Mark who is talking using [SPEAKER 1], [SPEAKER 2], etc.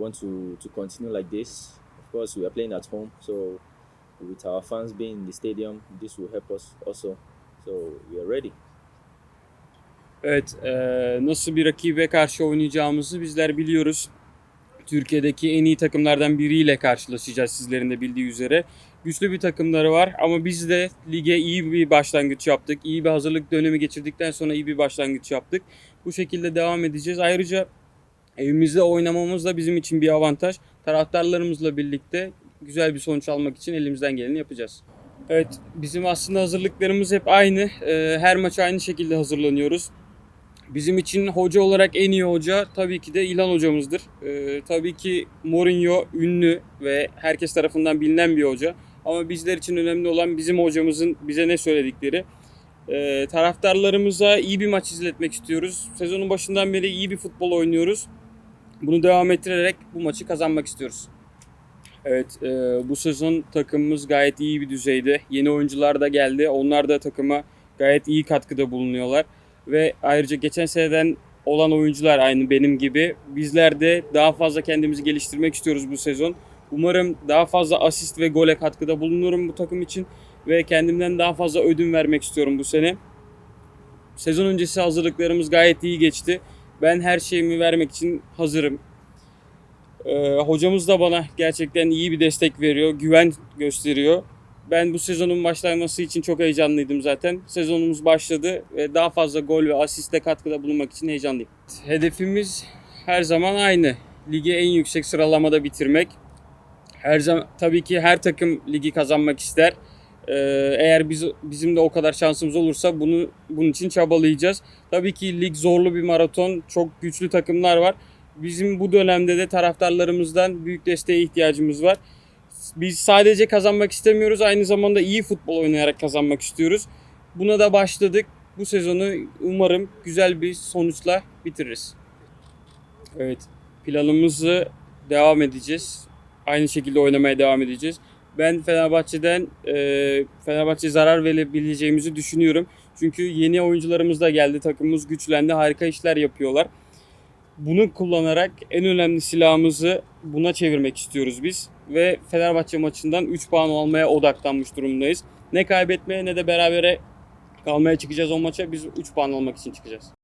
[SPEAKER 1] want to, to continue like this. Of course, we are playing at home, so with our fans being in the stadium, this will help us also. So we are ready.
[SPEAKER 2] Evet, e, nasıl bir rakibe karşı oynayacağımızı bizler biliyoruz. Türkiye'deki en iyi takımlardan biriyle karşılaşacağız sizlerin de bildiği üzere. Güçlü bir takımları var ama biz de lige iyi bir başlangıç yaptık. İyi bir hazırlık dönemi geçirdikten sonra iyi bir başlangıç yaptık. Bu şekilde devam edeceğiz. Ayrıca evimizde oynamamız da bizim için bir avantaj. Taraftarlarımızla birlikte güzel bir sonuç almak için elimizden geleni yapacağız. Evet, bizim aslında hazırlıklarımız hep aynı. E, Her maç aynı şekilde hazırlanıyoruz. Bizim için hoca olarak en iyi hoca tabii ki de İlhan hocamızdır. Ee, tabii ki Mourinho ünlü ve herkes tarafından bilinen bir hoca. Ama bizler için önemli olan bizim hocamızın bize ne söyledikleri. Ee, taraftarlarımıza iyi bir maç izletmek istiyoruz. Sezonun başından beri iyi bir futbol oynuyoruz. Bunu devam ettirerek bu maçı kazanmak istiyoruz. Evet, e, bu sezon takımımız gayet iyi bir düzeyde. Yeni oyuncular da geldi. Onlar da takıma gayet iyi katkıda bulunuyorlar ve ayrıca geçen seneden olan oyuncular aynı benim gibi. Bizler de daha fazla kendimizi geliştirmek istiyoruz bu sezon. Umarım daha fazla asist ve gole katkıda bulunurum bu takım için ve kendimden daha fazla ödün vermek istiyorum bu sene. Sezon öncesi hazırlıklarımız gayet iyi geçti. Ben her şeyimi vermek için hazırım. Ee, hocamız da bana gerçekten iyi bir destek veriyor, güven gösteriyor. Ben bu sezonun başlaması için çok heyecanlıydım zaten. Sezonumuz başladı ve daha fazla gol ve asiste katkıda bulunmak için heyecanlıyım. Hedefimiz her zaman aynı. Ligi en yüksek sıralamada bitirmek. Her zaman tabii ki her takım ligi kazanmak ister. Ee, eğer biz bizim de o kadar şansımız olursa bunu bunun için çabalayacağız. Tabii ki lig zorlu bir maraton. Çok güçlü takımlar var. Bizim bu dönemde de taraftarlarımızdan büyük desteğe ihtiyacımız var. Biz sadece kazanmak istemiyoruz. Aynı zamanda iyi futbol oynayarak kazanmak istiyoruz. Buna da başladık. Bu sezonu umarım güzel bir sonuçla bitiririz. Evet. Planımızı devam edeceğiz. Aynı şekilde oynamaya devam edeceğiz. Ben Fenerbahçe'den e, Fenerbahçe zarar verebileceğimizi düşünüyorum. Çünkü yeni oyuncularımız da geldi. Takımımız güçlendi. Harika işler yapıyorlar. Bunu kullanarak en önemli silahımızı buna çevirmek istiyoruz biz. Ve Fenerbahçe maçından 3 puan almaya odaklanmış durumdayız. Ne kaybetmeye ne de berabere kalmaya çıkacağız o maça. Biz 3 puan almak için çıkacağız.